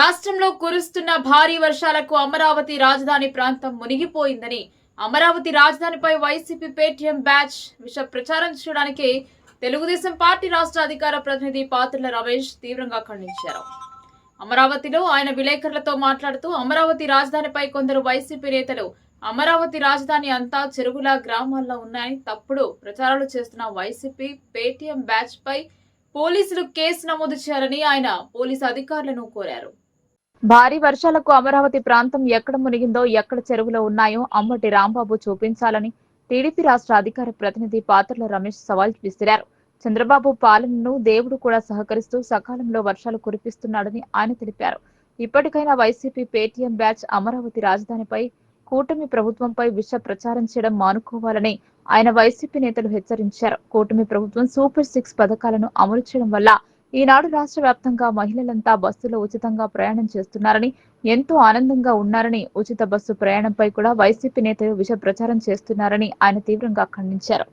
రాష్ట్రంలో కురుస్తున్న భారీ వర్షాలకు అమరావతి రాజధాని ప్రాంతం మునిగిపోయిందని అమరావతి రాజధానిపై వైసీపీ పేటీఎం బ్యాచ్ విష ప్రచారం చేయడానికి తెలుగుదేశం పార్టీ రాష్ట్ర అధికార ప్రతినిధి పాత్రల రమేష్ తీవ్రంగా ఖండించారు. అమరావతిలో ఆయన విలేకరులతో మాట్లాడుతూ అమరావతి రాజధానిపై కొందరు వైసీపీ నేతలు అమరావతి రాజధాని అంతా చెరువులా గ్రామాల్లో ఉన్నాయని తప్పుడు ప్రచారాలు చేస్తున్న వైసీపీ పేటీఎం బ్యాచ్ పై పోలీసులు కేసు నమోదు చేయాలని ఆయన పోలీసు అధికారులను కోరారు. భారీ వర్షాలకు అమరావతి ప్రాంతం ఎక్కడ మునిగిందో ఎక్కడ చెరువులో ఉన్నాయో అమ్మటి రాంబాబు చూపించాలని టీడీపీ రాష్ట్ర అధికార ప్రతినిధి పాత్రల రమేష్ సవాల్ విసిరారు. చంద్రబాబు పాలనను దేవుడు కూడా సహకరిస్తూ సకాలంలో వర్షాలు కురిపిస్తున్నాడని ఆయన తెలిపారు. ఇప్పటికైనా వైసీపీ పేటీఎం బ్యాచ్ అమరావతి రాజధానిపై కూటమి ప్రభుత్వంపై విష ప్రచారం చేయడం మానుకోవాలని ఆయన వైసీపీ నేతలు హెచ్చరించారు. కూటమి ప్రభుత్వం సూపర్ సిక్స్ పథకాలను అమలు చేయడం వల్ల ఈనాడు రాష్ట్ర వ్యాప్తంగా మహిళలంతా బస్సులో ఉచితంగా ప్రయాణం చేస్తున్నారని ఎంతో ఆనందంగా ఉన్నారని ఉచిత బస్సు ప్రయాణంపై కూడా వైసీపీ నేతలు విష ప్రచారం చేస్తున్నారని ఆయన తీవ్రంగా ఖండించారు.